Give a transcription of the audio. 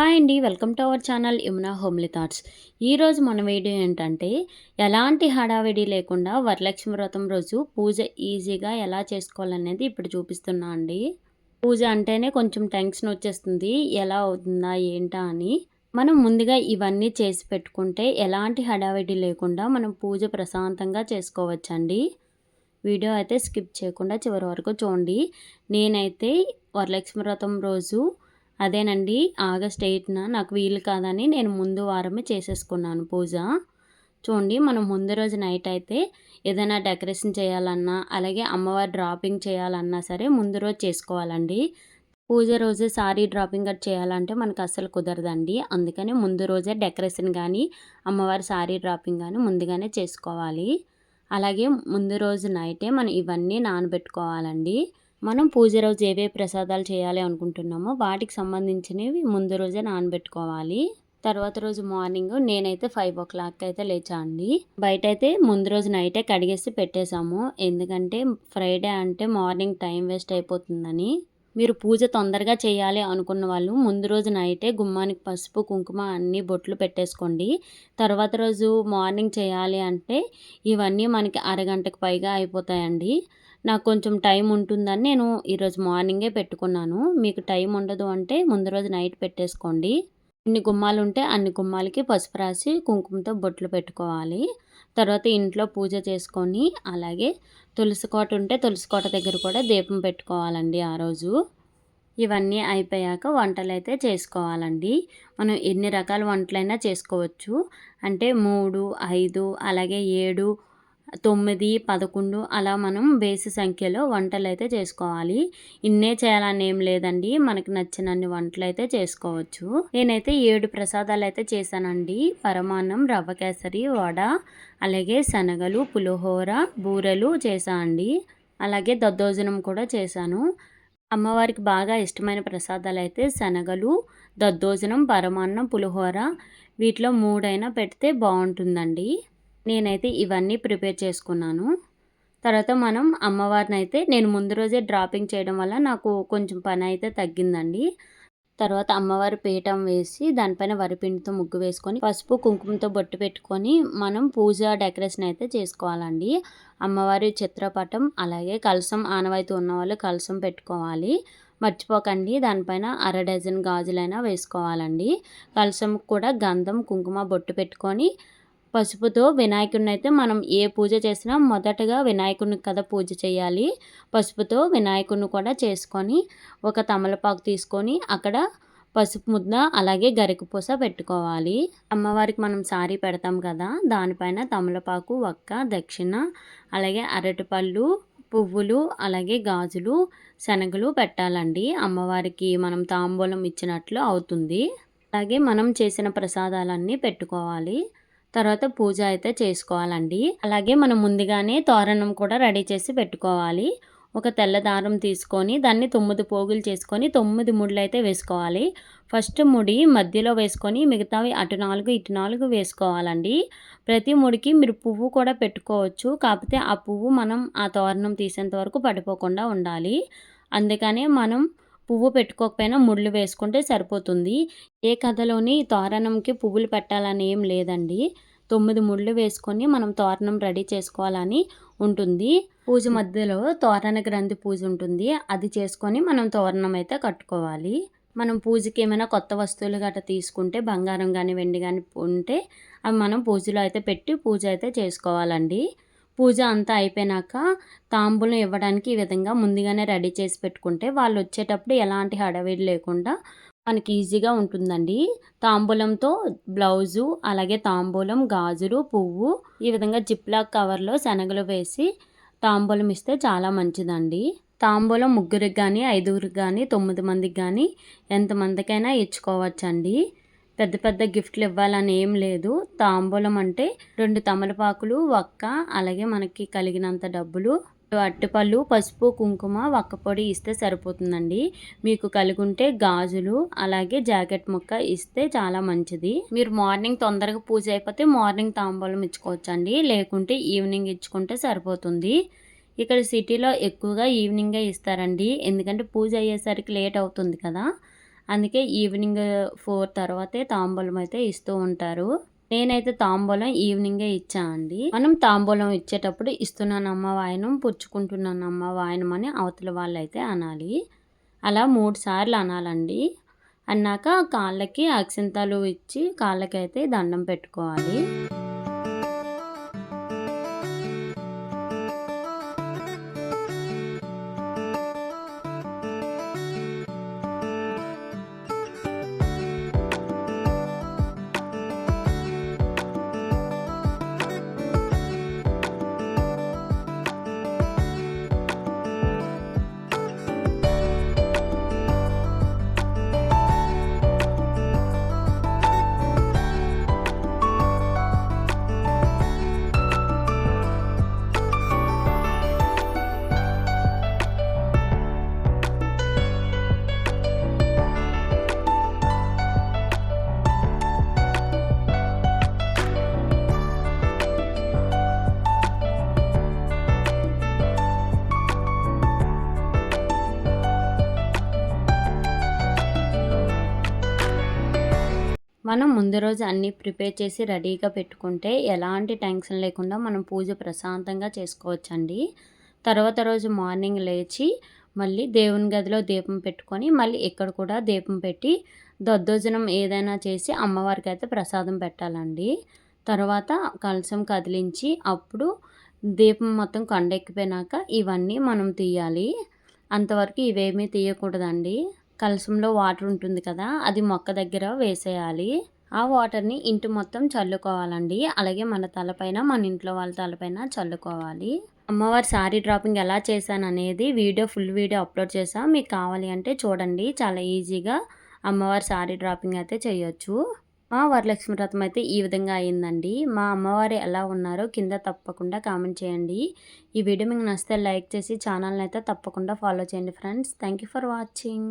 Hi అండి welcome to our channel Yamuna homely thoughts. ఈరోజు మన వీడియో ఏంటంటే ఎలాంటి హడావిడి లేకుండా వరలక్ష్మి వ్రతం రోజు పూజ ఈజీగా ఎలా చేసుకోవాలనేది ఇప్పుడు చూపిస్తున్నా అండి. పూజ అంటేనే కొంచెం టెన్షన్ వచ్చేస్తుంది ఎలా అవుతుందా ఏంటా అని. మనం ముందుగా ఇవన్నీ చేసి పెట్టుకుంటే ఎలాంటి హడావిడి లేకుండా మనం పూజ ప్రశాంతంగా చేసుకోవచ్చండి. వీడియో అయితే స్కిప్ చేయకుండా చివరి వరకు చూడండి. నేనైతే వరలక్ష్మి వ్రతం రోజు అదేనండి ఆగస్ట్ ఎయిట్న నాకు వీలు కాదని నేను ముందు వారమే చేసేసుకున్నాను పూజ. చూడండి మనం ముందు రోజు నైట్ అయితే ఏదైనా డెకరేషన్ చేయాలన్నా అలాగే అమ్మవారి డ్రాపింగ్ చేయాలన్నా సరే ముందు రోజు చేసుకోవాలండి. పూజ రోజు సారీ డ్రాపింగ్ కట్ చేయాలంటే మనకు అస్సలు కుదరదండి. అందుకని ముందు రోజే డెకరేషన్ కానీ అమ్మవారి సారీ డ్రాపింగ్ కానీ ముందుగానే చేసుకోవాలి. అలాగే ముందు రోజు నైటే మనం ఇవన్నీ నానబెట్టుకోవాలండి. మనం పూజ రోజు ఏవే ప్రసాదాలు చేయాలి అనుకుంటున్నామో వాటికి సంబంధించినవి ముందు రోజే నానబెట్టుకోవాలి. తర్వాత రోజు మార్నింగ్ నేనైతే ఫైవ్ ఓ క్లాక్ అయితే లేచా అండి. బయట అయితే ముందు రోజు నైటే కడిగేసి పెట్టేశాము. ఎందుకంటే ఫ్రైడే అంటే మార్నింగ్ టైం వేస్ట్ అయిపోతుందని. మీరు పూజ తొందరగా చేయాలి అనుకున్న వాళ్ళు ముందు రోజు నైటే గుమ్మానికి పసుపు కుంకుమ అన్ని బొట్లు పెట్టేసుకోండి. తర్వాత రోజు మార్నింగ్ చేయాలి అంటే ఇవన్నీ మనకి అరగంటకు పైగా అయిపోతాయండి. నాకు కొంచెం టైం ఉంటుందని నేను ఈరోజు మార్నింగే పెట్టుకున్నాను. మీకు టైం ఉండదు అంటే ముందు రోజు నైట్ పెట్టేసుకోండి. ఎన్ని గుమ్మాలు ఉంటే అన్ని గుమ్మాలకి పసుపు రాసి కుంకుమతో బొట్లు పెట్టుకోవాలి. తర్వాత ఇంట్లో పూజ చేసుకొని అలాగే తులసి కోట ఉంటే తులసి కోట దగ్గర కూడా దీపం పెట్టుకోవాలండి ఆ రోజు. ఇవన్నీ అయిపోయాక వంటలు అయితే చేసుకోవాలండి. మనం ఎన్ని రకాల వంటలైనా చేసుకోవచ్చు. అంటే మూడు ఐదు అలాగే ఏడు తొమ్మిది పదకొండు అలా మనం బేసి సంఖ్యలో వంటలు అయితే చేసుకోవాలి. ఇన్నే చేయాలని ఏం లేదండి. మనకి నచ్చినన్ని వంటలు అయితే చేసుకోవచ్చు. నేనైతే ఏడు ప్రసాదాలు అయితే చేశానండి. పరమాన్నం రవ్వ కేసరి వడ అలాగే శనగలు పులిహోర బూరెలు చేశాను అండి. అలాగే దద్దోజనం కూడా చేశాను. అమ్మవారికి బాగా ఇష్టమైన ప్రసాదాలు అయితే శనగలు దద్దోజనం పరమాన్నం పులిహోర వీటిలో మూడైనా పెడితే బాగుంటుందండి. నేనైతే ఇవన్నీ ప్రిపేర్ చేసుకున్నాను. తర్వాత మనం అమ్మవారిని అయితే నేను ముందు రోజే డ్రాపింగ్ చేయడం వల్ల నాకు కొంచెం పని అయితే తగ్గిందండి. తర్వాత అమ్మవారి పీఠం వేసి దానిపైన వరిపిండితో ముగ్గు వేసుకొని పసుపు కుంకుమతో బొట్టు పెట్టుకొని మనం పూజ డెకరేషన్ అయితే చేసుకోవాలండి. అమ్మవారి చిత్రపటం అలాగే కలసం ఆనవాయితీ ఉన్నవాళ్ళు కలసం పెట్టుకోవాలి. మర్చిపోకండి దానిపైన అర డజన్ గాజులైనా వేసుకోవాలండి. కలసం కూడా గంధం కుంకుమ బొట్టు పెట్టుకొని పసుపుతో వినాయకుడిని అయితే మనం ఏ పూజ చేసినా మొదటగా వినాయకుడిని కదా పూజ చేయాలి. పసుపుతో వినాయకుడిని కూడా చేసుకొని ఒక తమలపాకు తీసుకొని అక్కడ పసుపు ముద్ద అలాగే గరికపూస పెట్టుకోవాలి. అమ్మవారికి మనం సారీ పెడతాం కదా దానిపైన తమలపాకు ఒక్క దక్షిణ అలాగే అరటిపళ్ళు పువ్వులు అలాగే గాజులు శనగలు పెట్టాలండి. అమ్మవారికి మనం తాంబూలం ఇచ్చినట్లు అవుతుంది. అలాగే మనం చేసిన ప్రసాదాలన్నీ పెట్టుకోవాలి. తర్వాత పూజ అయితే చేసుకోవాలండి. అలాగే మనం ముందుగానే తోరణం కూడా రెడీ చేసి పెట్టుకోవాలి. ఒక తెల్ల దారం తీసుకొని దాన్ని తొమ్మిది పోగులు చేసుకొని తొమ్మిది ముడులు అయితే వేసుకోవాలి. ఫస్ట్ ముడి మధ్యలో వేసుకొని మిగతావి అటు నాలుగు ఇటు నాలుగు వేసుకోవాలండి. ప్రతి ముడికి మీరు పువ్వు కూడా పెట్టుకోవచ్చు. కాకపోతే ఆ పువ్వు మనం ఆ తోరణం తీసేంత వరకు పడిపోకుండా ఉండాలి. అందుకనే మనం పువ్వు పెట్టుకోకపోయినా ముళ్ళు వేసుకుంటే సరిపోతుంది. ఏ కథలోని తోరణంకి పువ్వులు పెట్టాలని ఏం లేదండి. తొమ్మిది ముళ్ళు వేసుకొని మనం తోరణం రెడీ చేసుకోవాలని ఉంటుంది. పూజ మధ్యలో తోరణ గ్రంథి పూజ ఉంటుంది. అది చేసుకొని మనం తోరణం అయితే కట్టుకోవాలి. మనం పూజకి ఏమైనా కొత్త వస్తువులు గట్రా తీసుకుంటే బంగారం కానీ వెండి కానీ ఉంటే అవి మనం పూజలో అయితే పెట్టి పూజ అయితే చేసుకోవాలండి. పూజ అంతా అయిపోయినాక తాంబూలం ఇవ్వడానికి ఈ విధంగా ముందుగానే రెడీ చేసి పెట్టుకుంటే వాళ్ళు వచ్చేటప్పుడు ఎలాంటి హడవిడి లేకుండా మనకి ఈజీగా ఉంటుందండి. తాంబూలంతో బ్లౌజు అలాగే తాంబూలం గాజులు పువ్వు ఈ విధంగా జిప్లాక్ కవర్లో శనగలు వేసి తాంబూలం ఇస్తే చాలా మంచిదండి. తాంబూలం ముగ్గురికి కానీ ఐదుగురికి కానీ తొమ్మిది మందికి కానీ ఎంతమందికైనా ఇచ్చుకోవచ్చండి. పెద్ద పెద్ద గిఫ్ట్లు ఇవ్వాలని ఏం లేదు. తాంబూలం అంటే రెండు తమలపాకులు ఒక్క అలాగే మనకి కలిగినంత డబ్బులు. అరటిపళ్ళు పసుపు కుంకుమ పొడి ఇస్తే సరిపోతుందండి. మీకు కలిగి ఉంటే గాజులు అలాగే జాకెట్ ముక్క ఇస్తే చాలా మంచిది. మీరు మార్నింగ్ తొందరగా పూజ అయిపోతే మార్నింగ్ తాంబూలం ఇచ్చుకోవచ్చండి. లేకుంటే ఈవినింగ్ ఇచ్చుకుంటే సరిపోతుంది. ఇక్కడ సిటీలో ఎక్కువగా ఈవినింగే ఇస్తారండి. ఎందుకంటే పూజ అయ్యేసరికి లేట్ అవుతుంది కదా. అందుకే ఈవినింగ్ ఫోర్ తర్వాతే తాంబూలం అయితే ఇస్తూ ఉంటారు. నేనైతే తాంబూలం ఈవినింగే ఇచ్చా అండి. మనం తాంబూలం ఇచ్చేటప్పుడు ఇస్తున్నానమ్మ వాయనం పుచ్చుకుంటున్నానమ్మ వాయనం అని అవతల వాళ్ళైతే అనాలి. అలా మూడు సార్లు అనాలండి. అన్నాక కాళ్ళకి అక్షింతాలు ఇచ్చి కాళ్ళకైతే దండం పెట్టుకోవాలి. మనం ముందు రోజు అన్నీ ప్రిపేర్ చేసి రెడీగా పెట్టుకుంటే ఎలాంటి టెన్షన్ లేకుండా మనం పూజ ప్రశాంతంగా చేసుకోవచ్చండి. తర్వాత రోజు మార్నింగ్ లేచి మళ్ళీ దేవుని గదిలో దీపం పెట్టుకొని మళ్ళీ ఇక్కడ కూడా దీపం పెట్టి దద్దోజనం ఏదైనా చేసి అమ్మవారికి అయితే ప్రసాదం పెట్టాలండి. తర్వాత కలసం కదిలించి అప్పుడు దీపం మొత్తం కొండెక్కిపోయినాక ఇవన్నీ మనం తీయాలి. అంతవరకు ఇవేమీ తీయకూడదండి. కలసంలో వాటర్ ఉంటుంది కదా అది మొక్క దగ్గర వేసేయాలి. ఆ వాటర్ని ఇంటి మొత్తం చల్లుకోవాలండి. అలాగే మన తలపైన మన ఇంట్లో వాళ్ళ తలపైన చల్లుకోవాలి. అమ్మవారి శారీ డ్రాపింగ్ ఎలా చేశాను అనేది వీడియో ఫుల్ వీడియో అప్లోడ్ చేసాం మీకు కావాలి అంటే చూడండి. చాలా ఈజీగా అమ్మవారి శారీ డ్రాపింగ్ అయితే చేయొచ్చు. మా వరలక్ష్మి వ్రతం అయితే ఈ విధంగా అయిందండి. మా అమ్మవారు ఎలా ఉన్నారో కింద తప్పకుండా కామెంట్ చేయండి. ఈ వీడియో మీకు నచ్చితే లైక్ చేసి ఛానల్ని అయితే తప్పకుండా ఫాలో చేయండి ఫ్రెండ్స్. Thank for watching.